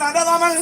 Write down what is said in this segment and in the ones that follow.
நடவாமல்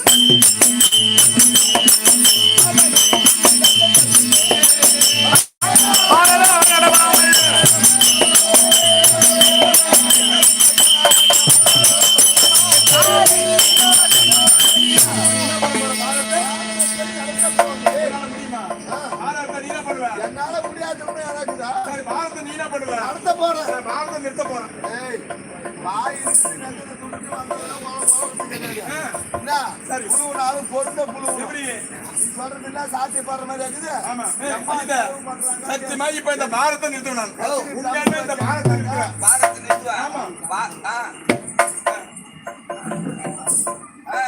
ஆ.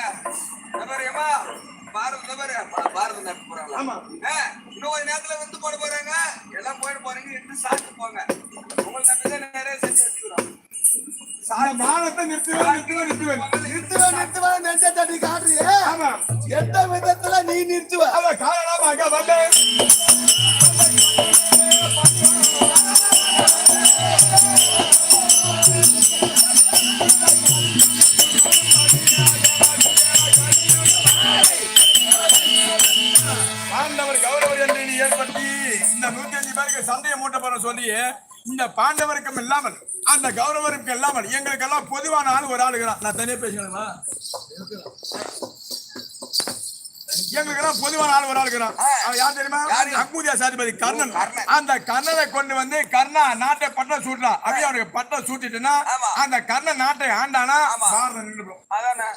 இந்த பாரு, ஏம்மா, பாரத் இந்த பாரு, பா- பாரத் நடத்த போறாங்களா? ஆமா. ஆ, இன்னும் கொஞ்ச நேரத்துல வந்து போட போறாங்க எல்லாம் போயிட்டு போறீங்க எடுத்து சாப்பிட்டு போங்க உங்களுக்கு நம்பிதான் நிறைய செஞ்சு இந்த பாரதத்தை நிறுத்துவேன் நிறுத்துவேன் நிறுத்துவேன் நிறுத்துவேன், நெஞ்சை தட்டி காட்டுறியே? ஆமா எந்த விதத்துல நீ நிறுத்துவ அத காரணமாக வந்தேன் சொல்லி இந்த பாண்டவருக்கும் இல்லாமல் அந்த கௌரவருக்கும் இல்லாமல் எங்களுக்கெல்லாம் பொதுவான ஆள் ஒரு ஆள் இருக்கிறான் நான் தனியா பேசுகிறேங்களா எங்களுக்கெல்லாம் பொதுவான ஆள் ஒரு ஆள் இருக்கிறான் அவன் யார் தெரியுமா? யாரு? அக்முதியா சாதிபதி கர்ணன். அந்த கர்ணனை கொண்டு வந்து கர்ணா நாட்டை பட்டம் சூட்டலாம் அப்படியே அவனுக்கு பட்டம் சூட்டிட்டுனா ஆமா. அந்த கர்ணன் நாட்டை ஆண்டானா. பாரதம் நின்று போகும். அதானே?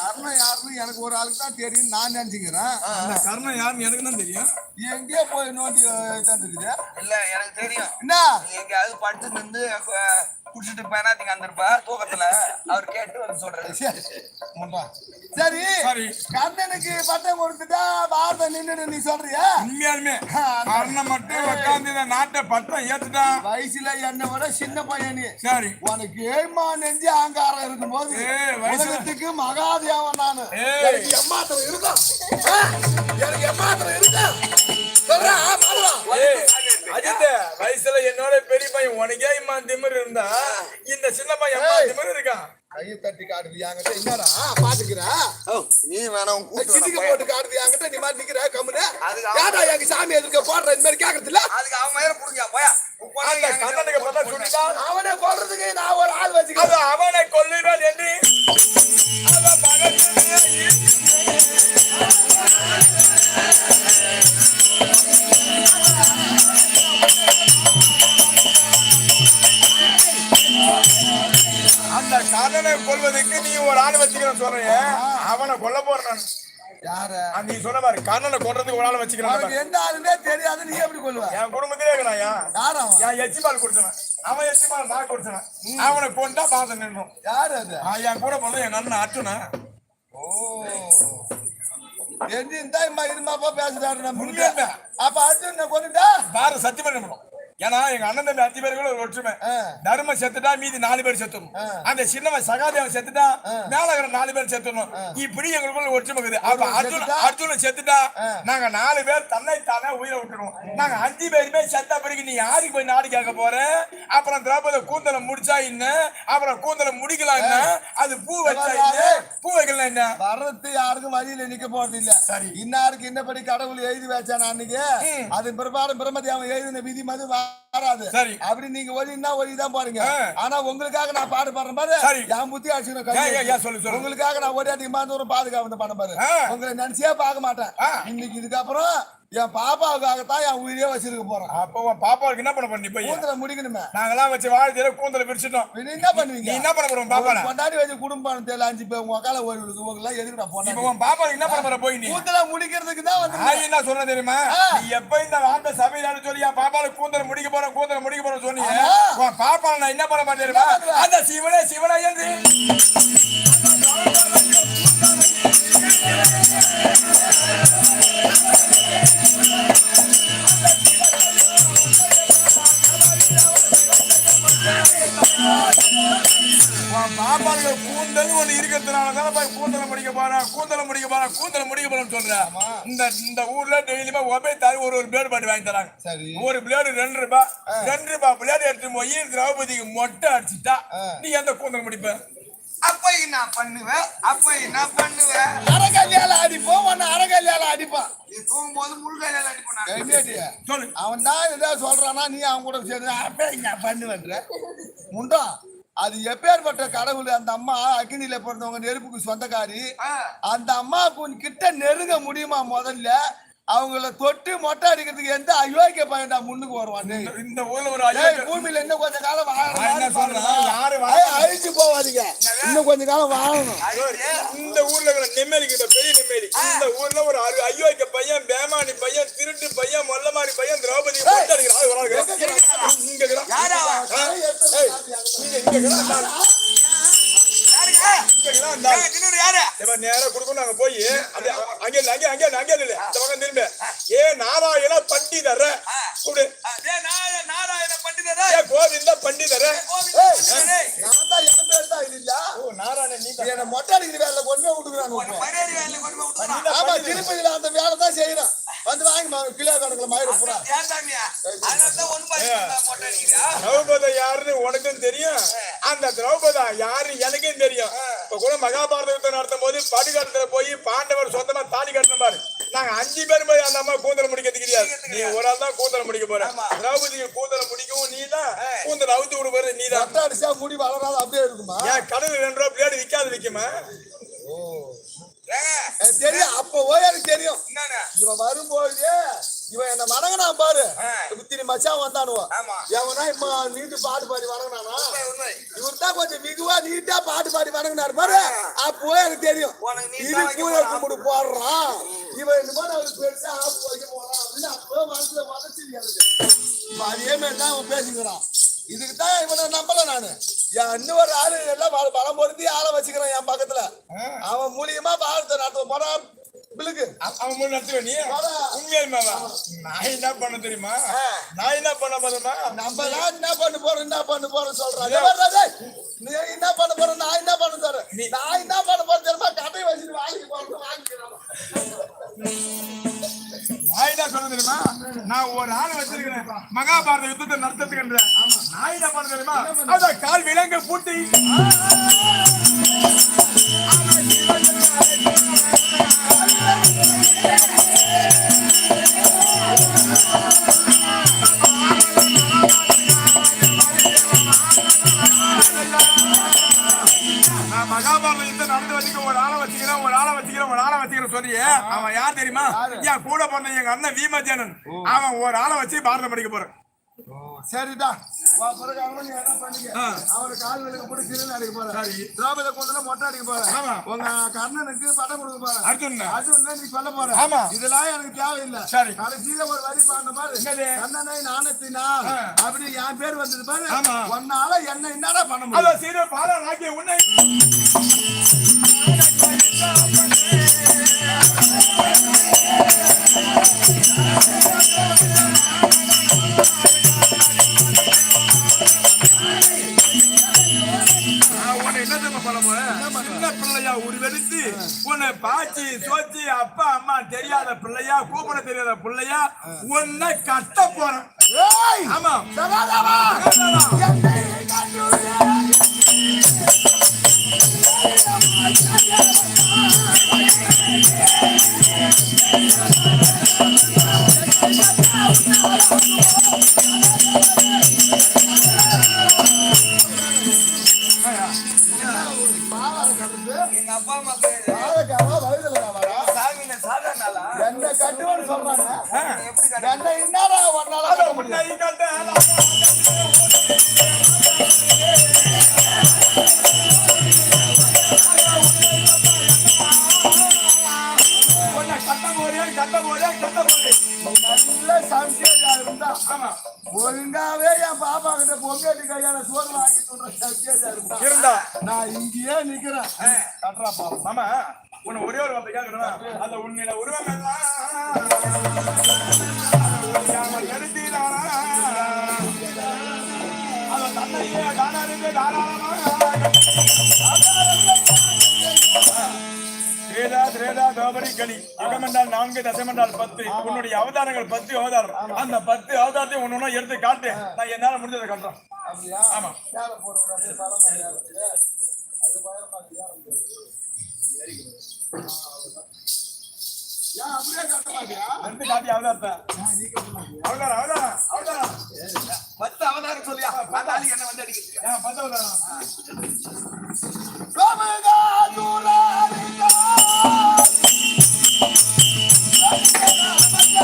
கர்ணன் யாருன்னு எனக்கு ஒரு ஆளுக்கு தான் தெரியும் நான் நினைச்சுக்கிறேன். அந்த கர்ணன் யாருன்னு எனக்கு தான் தெரியும். எங்கேயோ போய் நோண்டி தந்துருக்குது இல்ல எனக்கு தெரியும். என்ன? எங்கேயாவது படுத்து நின்று குடிச்சிட்டு பேனாத்திங்க வந்திருப்பா தூக்கத்துல அவர் கேட்டு வந்து சொல்றாரு. சரி. சரி. சரி. கர்ணனுக்கு பட்டம் கொடுத்துட்டா பாரதம் நின்னுடு நீ சொல்றியா? உண்மையாலுமே கர்ணன் மட்டும் உட்கார்ந்து இந்த நாட்டை பட்டம் ஏத்துட்டான். வயசுல என்னை விட சின்ன பையன் சரி. உனக்கு ஏழ்மா நெஞ்சு அகங்காரம் இருக்கும்போது? ஏய், வயசுல- உலகத்துக்கு மகாதேவன் நானு. எனக்கு எம்மாத்திரம் இருக்கும் ஆ? எனக்கு எம்மாத்திரம் இருக்கும் சொல்றா, ஆ, மாதவா. ஏய், அஜித் வயசுல என்னோட பெரிய பையன் உனக்கே இம்மா திமிர் இருந்தா இந்த சின்ன பையன் அம்மா. திமிர் இருக்கான். கையை தட்டி காட்டுது என்கிட்ட. என்னடா பாத்துக்கிறா? நீ வேணாம் கிதிக்கு போட்டு காட்டுது என்கிட்ட நீ மாதிரி நிக்கிற கம்முனு. ஏடா எங்க சாமி எதிர்க்க போடுற? இந்த மாதிரி கேக்குறது இல்ல அதுக்கு அவன் மேல புடுங்க போயா. அவனை கொல்றதுக்கு நான் ஒரு ஆள் வச்சுக்கிறேன். அவனை கொல்லுவேன் என்று. அந்த கர்ணனை கொல்வதற்கு நீ ஒரு ஆள் வச்சுக்கிறேன் சொல்றீங்க அவனை கொல்ல போறான் யார? நீ சொன்ன பாரு கர்ணனை கொல்றதுக்கு ஒரு ஆள் வச்சுக்கிறேன். எந்த ஆளுன்னே தெரியாது நீ எப்படி கொல்லுவ? என் குடும்பத்திலே இருக்கிறாயா யார் என் எச்சி பால் குடிச்சவன். அவன் எச்சி பால் நான் குடிச்சவன். அவனை கொண்டா பாசம் நின்றோம். யார் அது? என் கூட பிறந்த என் அண்ணன் அர்ஜுனா. ஓ. இந்த இம்மா இருமாப்பா பேசுறாரு நம்ம. அப்ப அர்ஜுன் கொண்டுட்டா? பாரத சத்தியம் பண்ணணும் ஏன்னா எங்க அண்ணன் தம்பி அஞ்சு பேருக்குள்ள ஒரு ஒற்றுமை. ஆ. தர்ம செத்துட்டா மீதி நாலு பேர் செத்துடணும் ஆ. அந்த சின்னவன் சகாதேவன் செத்துட்டா மேல இருக்கிற நாலு பேர் செத்துடணும் இப்படி எங்களுக்குள்ள ஒற்றுமை இருக்குது. அப்ப அர்ஜுன்? அர்ஜுன செத்துட்டா. நாங்க நாலு பேர் தன்னை தானே உயிரை விட்டுருவோம். நாங்க அஞ்சு பேருமே செத்த பிறகு நீ யாருக்கு போய் நாடு கேட்க போற? அப்புறம் திரௌபதி கூந்தலை முடிச்சா என்ன? அப்புறம் கூந்தலை முடிக்கலாம் என்ன? அது பூ வச்சா என்ன? பூ வைக்கலாம் என்ன? வர்றது யாருக்கும் வழியில நிக்க போறது இல்ல சரி. இன்னாருக்கு இன்னபடி கடவுள் எழுதி வச்சான் அன்னைக்கு. அது பிரபாரம் பிரமதி அவன் எழுதின விதி மது வராது சரி. அப்படி நீங்க ஒளின்னா ஒளி தான் போறீங்க ஆ. ஆனா உங்களுக்காக நான் பாடு பாடுறேன் பாரு சரி. என் புத்தி அடிச்சுக்கணும் சொல்லு, சொல்லு. உங்களுக்காக நான் ஒரே அதிகமா தூரம் பாதுகாப்பு பண்ண பாரு. உங்களை நினைச்சே பார்க்க மாட்டேன். இன்னைக்கு இதுக்கப்புறம் என் பாப்பாவுக்காகத்தான் என் உயிரே வச்சிருக்க போறேன். அப்போ உன் பாப்பாவுக்கு என்ன பண்ண பண்ணி போய்? கூந்தல முடிக்கணுமே. நாங்கெல்லாம் வச்சு வாழ்க்கையில கூந்தலை பிரிச்சுட்டோம். நீ என்ன பண்ணுவீங்க? நீ என்ன பண்ண போற உன் பாப்பால கொண்டாடி வச்சு குடும்பம் தெரியல அஞ்சு பேர் உங்க அக்கால ஒரு உங்களை எதுக்கு நான் இப்ப பொண்டாடி உன் பாப்பாவுக்கு என்ன பண்ண போற போய் நீ? கூந்தல முடிக்கிறதுக்கு தான் வந்து நான் என்ன சொல்றேன் தெரியுமா. நீ எப்ப இந்த வார்த்தை சபையில சொல்லி என் பாப்பால கூந்தல முடிக்க போறேன் கூந்தல முடிக்க போறேன் சொன்னீங்க. உன் பாப்பா நான் என்ன பண்ண மாட்டேன்? அந்த சிவனே சிவனே என்று. போறேன் கூந்தல முடிக்க போறேன்னு சொல்றேன். இந்த இந்த ஊர்ல டெய்லியுமே ஒபே தாரி ஒரு ஒரு பிளேடு பாட்டு வாங்கி தராங்க. சரி. ஒரு பிளேடு ரெண்டு ரூபாய் ரெண்டு ரூபாய் பிளேடு எடுத்து போய் திரௌபதிக்கு மொட்டை அடிச்சுட்டா. நீ எந்த கூந்தல் முடிப்ப? அப்ப என்ன பண்ணுவ அப்ப என்ன பண்ணுவ அறகல்யால அடிப்போம் உன்னை அறகல்யால அடிப்பான். நீ தூங்கும்போது முழுகையில அடிப்பா என்னடி சொல்லு. அவன் தான் ஏதாவது சொல்றானா நீ அவன் கூட சேர்ந்து அப்பே இங்க பண்ணுவேன்ற. முண்டா? அது எப்பேற்பட்ட கடவுள்? அந்த அம்மா அக்னியில பிறந்தவங்க நெருப்புக்கு சொந்தக்காரி. அந்த அம்மா கொஞ்சம் கிட்ட நெருங்க முடியுமா முதல்ல? அவங்கள தொட்டு மொட்டை அடிக்கிறதுக்கு எந்த அயோக்கிய பையன்டா முன்னுக்கு வருவான். இந்த ஊர்ல ஒரு ஐயா பூமியில இன்னும் கொஞ்ச காலம் அழிச்சு போவாதீங்க. இன்னும் கொஞ்ச காலம் வாழணும். இந்த ஊர்ல இருக்கிற நெம்மேலிக்கு இந்த பெரிய நெம்மேலி இந்த ஊர்ல ஒரு அரு ஐயோக்க பையன் பேமானி பையன் திருட்டு பையன் மொல்லமாரி பையன் திரௌபதி. இங்க இங்க தின்னூறு யாரு? நேரா குடுக்கணும் நாங்க போய் அப்படியே அங்க இல்ல, அங்க அங்க இல்ல, அங்க இல்ல இந்த பக்கம் திரும்ப. ஏ நாராயண பண்டிதர. நாராய- நாராயண பண்டிதரே. ஏ கோவிந்த பண்டிதர. நான் தான் என் பேர் தான் இது இல்ல ஓ நாராயணன் நீ என்ன மொட்டை அடிக்கிற வேலை கொண்டு விட்டுக்கிறாங்க. ஆமா திருப்பதியில அந்த வேலை தான் செய்யறான் வந்து வாங்கி கிலோ கணக்குல மயிறு பூரா திரௌபதி யாருன்னு உனக்கும் தெரியும். அந்த திரௌபதா யாரு எனக்கும் தெரியும். இப்ப கூட மகாபாரத யுத்தம் நடத்தும் போது படுகாலத்துல போய் பாண்டவர் சொந்தமா தாலி கட்டின பாரு. நாங்க அஞ்சு பேர் போய் அந்த அம்மா கூந்தல முடிக்கிறது கிடையாது நீ ஒரு ஆள் தான் கூந்தல முடிக்க போற. திரௌபதிக்கு கூந்தல முடிக்கவும் நீ தான். கூந்தல அவுத்து விட போறது நீ தான். அடிச்சா முடி வளராத அப்படியே இருக்குமா? ஏன் கடவுள் ரெண்டு ரூபா பிளேடு விக்காது விக்குமா? எவனா இப்ப நீட்டு பாட்டு பாடி வணங்கினானா. இவர் தான் கொஞ்சம் மிகுவா நீட்டா பாட்டு பாடி வணங்கினாரு. பாரு அப்போ எனக்கு தெரியும். இது போறான். கும்பிடு போடுறான் இவன் இந்த மாதிரி அவருக்கு பெருசா ஆப்பு வைக்க போறான் அப்படின்னு அப்போ மனசுல வதச்சு அதே மாதிரி தான் அவன் பேசிக்கிறான். இதுக்கு தான் இவனை நம்பல நானு. என் இன்னொரு ஆளு எல்லாம் பல- பலம் பொருத்தி ஆளை வச்சுக்கிறான் என் பக்கத்துல. அவன் மூலியமா அவன் முன் நடத்துவ நீ உண்மையாலுமாவா நான் என்ன பண்ண தெரியுமா நான் என்ன பண்ண போதுமா நம்ம எல்லாம் என்ன பண்ண போறோம் என்ன பண்ண போறோம் சொல்றான் அதே நீ என்ன பண்ண போற நான் என்ன பண்ண தரேன் நான் என்ன பண்ண போறேன் தெரியுமா கட்டை வச்சுட்டு வாங்கி போறேன் வாங்கிக்கிறான் நான் என்ன சொல்ல தெரியுமா நான் ஒரு ஆள் வச்சிருக்கிறேன் மகாபாரத யுத்தத்தை நடத்துறதுக்கு நான் என்ன பண்ண தெரியுமா அதான் கால் விலங்கு பூட்டி அவன் யார் தெரியுமா? என் கூட பிறந்த எங்க அண்ணன் வீமஜானன். அவன் ஒரு ஆளை வச்சு பாரதம் படிக்க போறான். பண்ணிக்க. அவரு கால் விலக்கு போட்டு சிறுநீர் அடிக்க போற சரி. திரௌபதி கூந்தல மொட்டை அடிக்க போற ஆமா. உங்க கர்ணனுக்கு பட்டம் கொடுக்க போற அர்ஜுன் ஒண்ணு நீ சொல்ல போற. ஆமா. இதெல்லாம் எனக்கு தேவையில்லை. சரி. கடைசியில ஒரு வரி பாருங்க பாரு? கண்ணனை நாணத்தினால். அப்படி என் பேர் வந்தது பாரு. ஒன்னால என்ன என்னடா பண்ண முடியும்? சீர பாலா நாக்கிய உன்னை. பாச்சி சோச்சி அப்பா அம்மா தெரியாத பிள்ளையா கூப்பிட தெரியாத பிள்ளையா உன்னை கட்ட போறேன்! ஆமா என்னை கட்டுவேன்னு சொல்றாங்க. என்னை என்னடா உன்னால அதோ ஒழுங்காவே என் பாப்பா கிட்ட பொங்கல் கையால சோறு வாங்கி சொல்ற சம்சேரியா இருந்தா, நான் இங்கேயே நிக்கிறேன். கட்டுறா பாப்பா. மாமா உன்னை ஒரே ஒரு வார்த்தை கேட்கணும்? அந்த உன்னில உருவம் எல்லாம் எடுத்தீரானா? அதை தானாருக்கு தாராளமாக. திரேதா திரேதா தோபரி களி யுகமென்றால் நான்கு தசமென்றால் பத்து. உன்னுடைய அவதாரங்கள் பத்து அவதாரம். அந்த பத்து அவதாரத்தையும் ஒண்ணு ஒண்ணா எடுத்து காட்டு நான் என்னால முடிஞ்சதை காட்டுறேன். ஆமா. அப்படியே கட்ட மாட்டியா? வந்து காட்டி அவதாரத்தை. அவதாரம் அவதாரம் அவதாரம். பத்து அவதாரம் சொல்லியா? பார்த்தாலும் என்ன வந்து அடிக்கிறதுக்கு ஏன் பத்து அவதாரம்.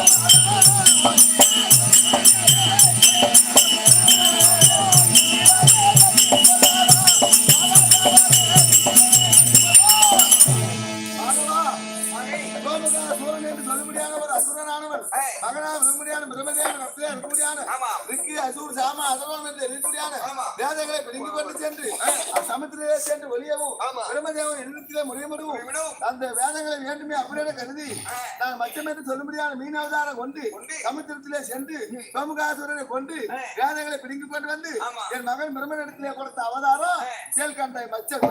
¡Vamos! ரிக்கி, அசூர், சாம. வேதங்களை பிடுங்கி கொண்டு சென்று சமுத்திரத்திலே சென்று வெளியவும். பிரம்மதேவன் முறையமிடவும். அந்த வேதங்களை வேண்டுமே அப்படியே கருதி நான் மச்சம் என்று சொல்லும்படியான மீன் அவதாரம் கொண்டு. சமுத்திரத்திலே சென்று சோமுகாசுரனை கொண்டு வேதங்களை பிடுங்கி கொண்டு வந்து. என் மகன் பிரம்மன் இடத்திலே கொடுத்த அவதாரம் செயல்கண்டை மச்சம்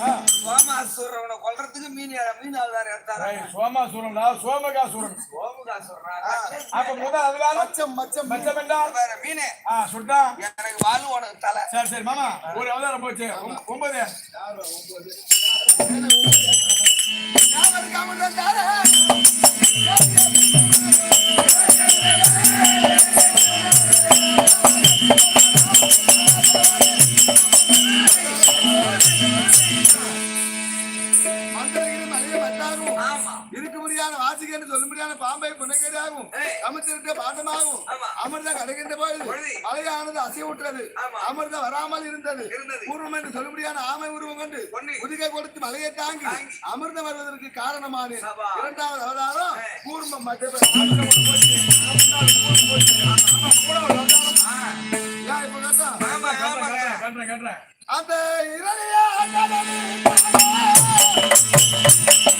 சோமாசுரவனை கொல்றதுக்கு மீன் மீன் அவதாரம் எடுத்தாரா? ஏய், சோமாசுரன்டா சோமகாசுரன். சோமுகாசுரனா? அப்ப முதல் மச்சம் மச்சம் மச்சம் என்றால்? மீனே. ஆ சுட்டா எனக்கு வாலு உனக்கு தலை. சரி சரி மாமா ஒரு அவதாரம் போச்சு. ஒம்- ஒன்பது என்று சொல்ல முடியாத பாம்பை புனகேடாகும் ஏய். அமிர்தத்தை பாண்டமாகும். அமிர்தம் கிடைக்கின்ற பொழுது. மலையானது அசைவுற்றது. அமிர்தம் வராமல் இருந்தது. பூர்வம் என்று சொல்ல முடியாத ஆமை உருவம் கொண்டு. முதுகை கொடுத்து மலையை தாங்கி. அமிர்தம் வருவதற்கு காரணமான. இரண்டாவது அவதாரம். கூர்மம் மத்திய ஏன்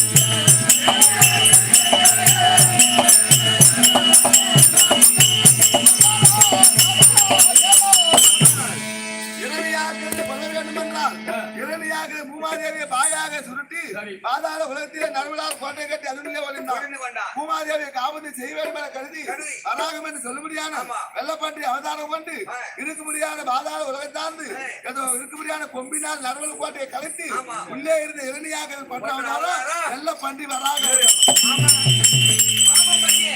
சரி. பாதாள உலகத்திலே நடுவிழால் கோட்டை கட்டி கொண்டு கொண்டான் பூமாதேவியை காவந்து செய்ய வேண்டும் என கருதி. வராகம் என்று சொல்ல முடியாத ஆமா. வெள்ளப்பன்றி அவதாரம் கொண்டு. இருக்க முடியாத பாதாள. ஏதோ இருக்க முடியாத கொம்பினால் நடுவல் கோட்டையை கலைத்து ஆமா. உள்ளே இருந்த இரணியாக பண்ற அவதாரம் அவதாரம். வெள்ளப்பன்றி வராக பண்ணி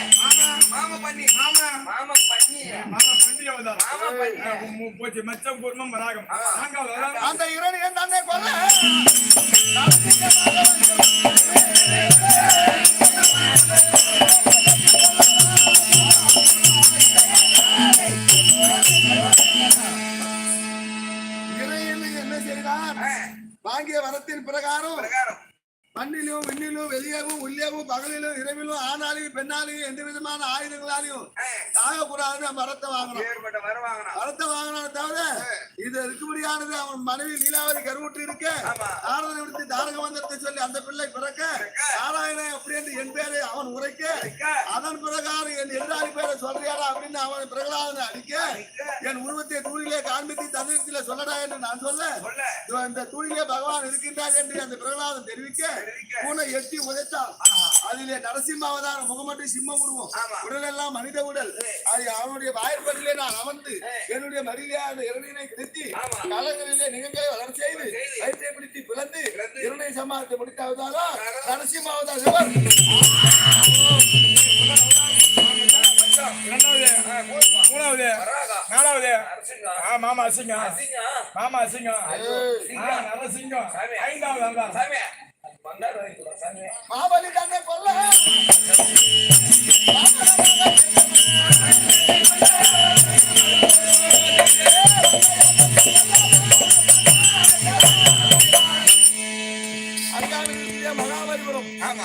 மாமா பண்ணி. மாமா. மாமா பண்ணி. மாமா அவதாரம் மாமா பண்ணி. போச்சு மச்சம் ராகம் அந்த இரணியன் தன்னை கொல்ல. வாங்கிய வரத்தின் பிரகாரம் பிரகாரம். மண்ணிலும் விண்ணிலும் வெளியவும் உள்ளேவும் பகலிலும் இரவிலும் ஆணாலையும் பெண்ணாலையும் எந்த விதமான ஆயுதங்களாலையும் தாகக்கூடாதுன்னு மரத்தை வாங்கணும் மரத்தை வாங்கினான தவிர இது இருக்கும்படியானது அவன் மனைவி லீலாவதி கருவுற்று இருக்க ஆமா. நாரதனை விடுத்து தாரக மந்திரத்தை சொல்லி அந்த பிள்ளை பிறக்க நாராயணன் அப்படி என்று என் பேரை அவன் உரைக்க அதன் பிரகாரம் என் எதிராளி பேரை சொல்றியாடா அப்படின்னு அவன் பிரகலாதனை அடிக்க என் உருவத்தை தூணிலே காண்பித்து தந்திரத்திலே சொல்லடா என்று நான் சொல்ல இந்த தூணிலே பகவான் இருக்கின்றார் என்று அந்த பிரகலாதன் தெரிவிக்க. பூனை எட்டி உதைத்தான் அதிலே நரசிம்ம அவதாரம் முகமட்டு சிம்ம உருவம். ஆமா. உடல் எல்லாம் மனித உடல். அது அவனுடைய வாய்ப்பதிலே நான் அமர்ந்து என்னுடைய மடியிலே அந்த இரணினை ஆமா. காலங்களிலே நிகங்களை வளர செய்து. வயிற்றை பிடித்து பிளந்து. இரண்டை சமாளித்து முடித்த அவதாரம் நர- நரசிம்ம அவதாரம் சிவன். இரண்டாவது. ஆ, போதுமா மூணாவது நாலாவது மாமா அசிங்கம். அசிங்க மாமா அசிங்கம். நரசிங்கம். சாமி. ஐந்தாவது மாபலி தன்னை கொல்ல Thank you.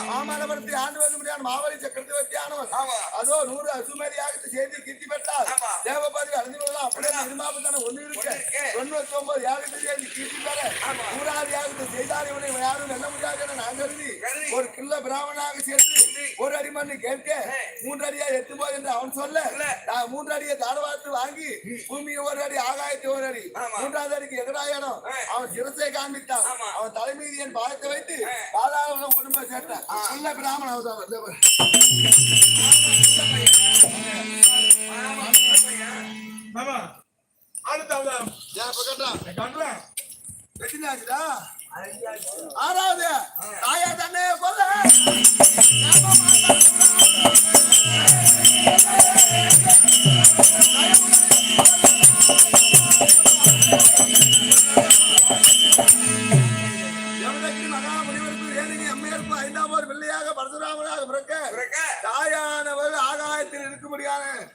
மாமல்லபுரத்தை ஆண்டு வந்து முடியாத மாவலி சக்கரவர்த்தி அதோ நூறு அசுமதியாக செய்து கீர்த்தி. தேவபாதி அழிந்து விடலாம் அப்படியே இருமாபத்தான ஒன்று இருக்க ஒன்று இருக்க. தொண்ணூத்தி ஒன்பது யாகத்தை செய்து கீர்த்தி பெற ஆமா. நூறாவது யாகத்தை செய்தார் இவனை யாரும் வெல்ல முடியாது என நான் கருதி கருதி. ஒரு கில்ல பிராமணாக சேர்த்து ஒரு அடி மண்ணு கேட்க மூன்று அடியா எத்து போய் என்று அவன் சொல்ல. நான் மூன்று அடியை தாழ்வாத்து வாங்கி பூமியை ஒரு அடி ஆகாயத்தை ஒரு அடி. மூன்றாவது அடிக்கு எதிராயணும் ஆ. அவன் சிரசை காண்பித்தான். அவன் தலைமீதி என் வைத்து பாதாள உள்ள பிராமண ஆறாவது. தாயா தன்னை கொல்ல. எவனுக்கு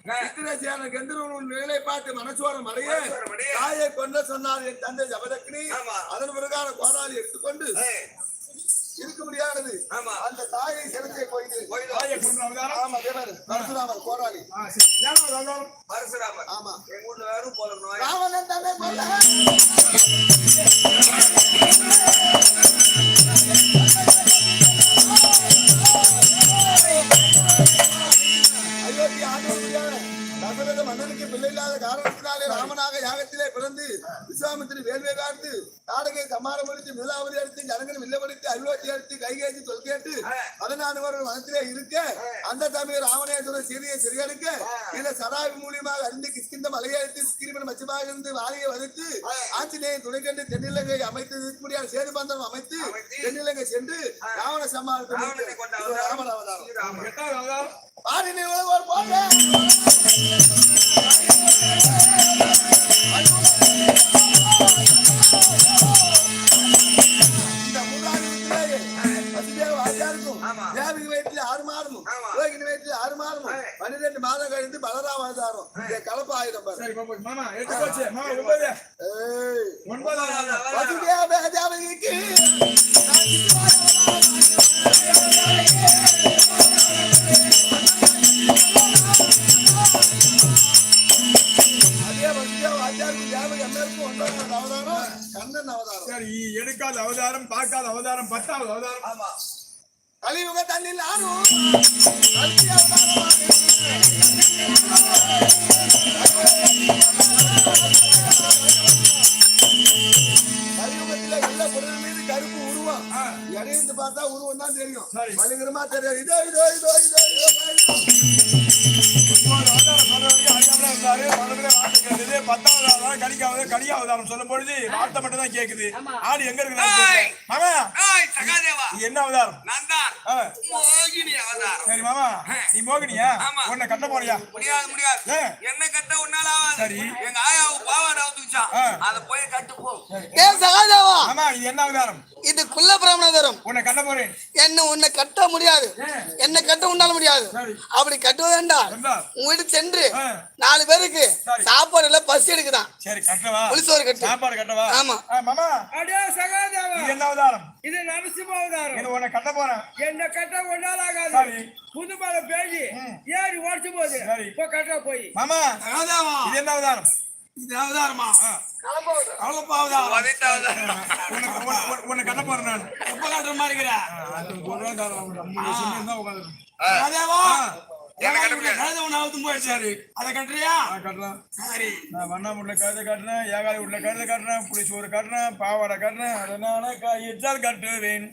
கந்தர்வன் நிலை பார்த்து மனசோரம் அடைய. தாயை கொண்ட சொன்னார் என் தந்தை ஜபதக்னி. ஆமா. அதன் பிறகான கோடாலி எடுத்துக்கொண்டு இருக்க முடியாதது. ஆமா. அந்த தாயை தேவர். பரசுராமர் அவதாரம்? பரசுராமர். ஆமா. எங்க வீட்டுல வேறும் போல ராவணன் தன்னை கொல்ல. அயோத்தி ஆண்டவருடைய தசரத மன்னனுக்கு பிள்ளை இல்லாத காரணத்தினாலே ராமனாக யாகத்திலே பிறந்து விஸ்வாமித்திரி வேள்வை காத்து நாடகை சமாரம் முடித்து மிலாவதி எடுத்து ஜனகன் வில்லவடித்து அயோத்தி எடுத்து கைகேசி சொல் கேட்டு பதினான்கு வருடம் மனத்திலே இருக்க அந்த சமயம் ராமனேஸ்வரர் சிறிய சிறியனுக்கு இத சடாவி மூலியமாக அறிந்து கிஷ்கிந்த மலையெழுத்து ஸ்கிரிமன் மச்சமாக இருந்து வாலியை வதைத்து ஆஞ்சநேயன் துணை கண்டு தென்னிலங்கை அமைத்து சேது பந்தம் அமைத்து அமைத்து தென்னிலங்கை சென்று ராவண சமாளத்தை எடுக்காத அவதாரம் பார்க்காத அவதாரம் பத்தாவது அவதாரம் ஆமா. கலியுக தண்ணில் நானும் அவதாரம். ஆ. இடையிருந்து பார்த்தா உருவம் தான் தெரியும். பயங்கரமா தெரியும் இதோ இதோ இதோ இதோ இதோ கேட்டது பத்தாவது அவதாரம் கடிக்காவது கடியா அவதாரம் சொல்லும் பொழுது வார்த்தை மட்டும் தான் கேக்குது ஆடு எங்க. இருக்கு மாமா. என்ன அவதாரம்? சரி மாமா. நீ மோகினியா? ஆமா. உன்னை கட்ட போறியா? முடியாது முடியாது. ஏன்? என்ன கட்ட உன்னால ஆகாது. சரி. எங்க ஆயாவு பாவாடை அவுத்துச்சான். அத போய் கட்டு போ. ஏ சகாதேவா? மாமா இது என்ன அவதாரம்? இது குள்ள பிராமணதரம் உன்னை கட்ட போறேன். என்ன உன்னை கட்ட முடியாது. ஏன்? என்ன கட்ட உன்னால முடியாது. அப்படி கட்டுவதா என்றால்? உங்க வீட்டு சென்று. நாலு பேருக்கு. சாப்பாடு எல்லாம் பசி எடுக்குதான் சரி கட்டவா? புளிசோறு கட்டு. சாப்பாடு கட்டவா? ஆமா. மாமா. அடே சகாதேவா இது என்ன அவதாரம் இது நரசிம்ம அவதாரம் இது உன்னை கட்ட போறேன். என்ன கட்ட ஒன்னால ஆகாது. சரி. புதுமலை பேசி. ஏறி உடச்சு போகுது சரி. இப்போ கட்ட போய். மாமா. சகாதேவா இது என்ன அவதாரம் இது அவதாரமா உன்னை கட்ட போறேன். நான். எப்ப காட்டுற மாதிரி இருக்கிற? அதை கட்டுறியா? கட்டலாம். சரி. நான் வண்ணாமுள்ள கழுதை கட்டுறேன் ஏகாலி உள்ள கழுதை கட்டுறேன் புளிச்சோறு கட்டுறேன் பாவாடை கட்டுறேன் அதனால கையிட்டால் கட்டுவேன்.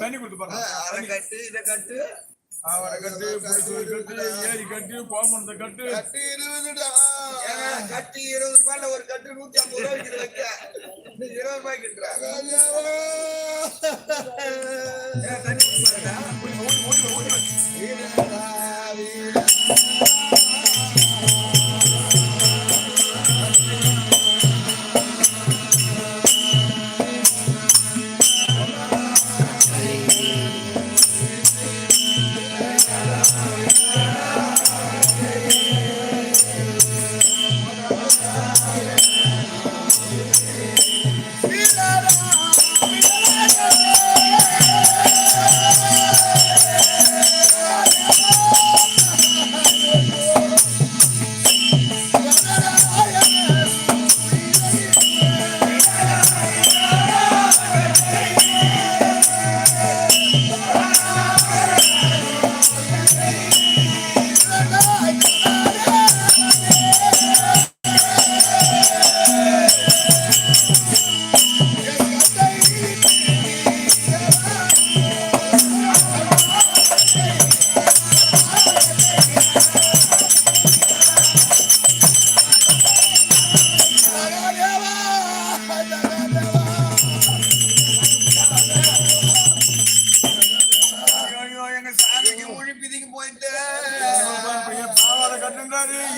தண்ணி கொடுத்து பாருங்க. அதை கட்டு இதை கட்டு. அவரை கட்டு புளிச்சோறு கட்டு ஏரி கட்டு கோமணத்தை கட்டு. கட்டி இருபதுடா. ஏங்க, கட்டி இருபது ரூபாய்ல ஒரு கட்டு நூத்தி ஐம்பது ரூபாய் வைக்க. இருபது ரூபாய்க்கு விற்கிற. ஏன் தண்ணி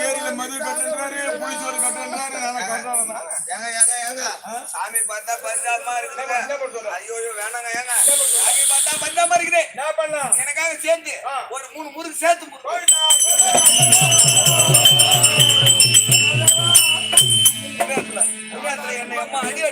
ஏரியில மது கட்டுன்றாரு புளிச்சோறு கட்டுன்றாரு நான் கட்டுறேன் ஏங்க ஏங்க ஏங்க. சாமி பார்த்தா பரிதாபமா இருக்குது. ஐயோ ஐயோ, வேணாங்க ஏங்க. சாமி பார்த்தா பரிதாபமா இருக்குது. என்ன பண்ணலாம் எனக்காக சேர்ந்து ஒரு மூணு முறுக்கு சேர்த்து என்னை அம்மா அடி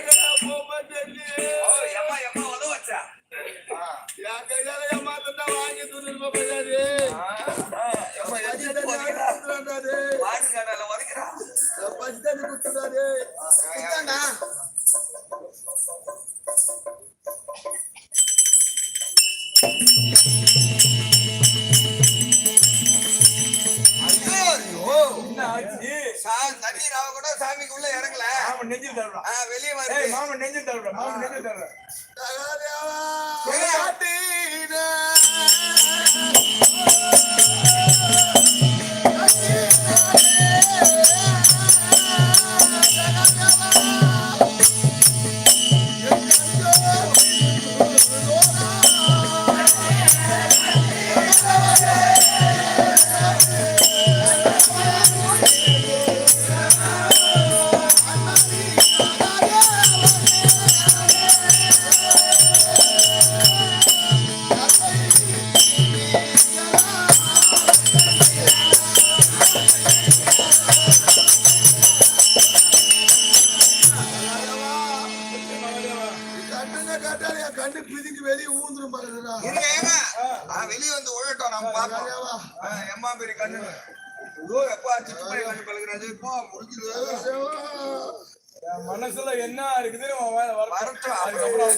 ராவ கூட சாமிக்கு உள்ள இறங்கல மாமன் நெஞ்சில் தருடா ஆ, வெளியே வருது. மாமன் நெஞ்சில் தருடா மாமன் நெஞ்சில் தருடா ஆ, எம்மா பெரிய கண்ணு. இதோ எப்பா சிட்டு போய் கண்ணு பழகுறது இப்போ முடிஞ்சுது. என் மனசுல என்ன வரட்டும். வரட்டும் அதுக்கப்புறம்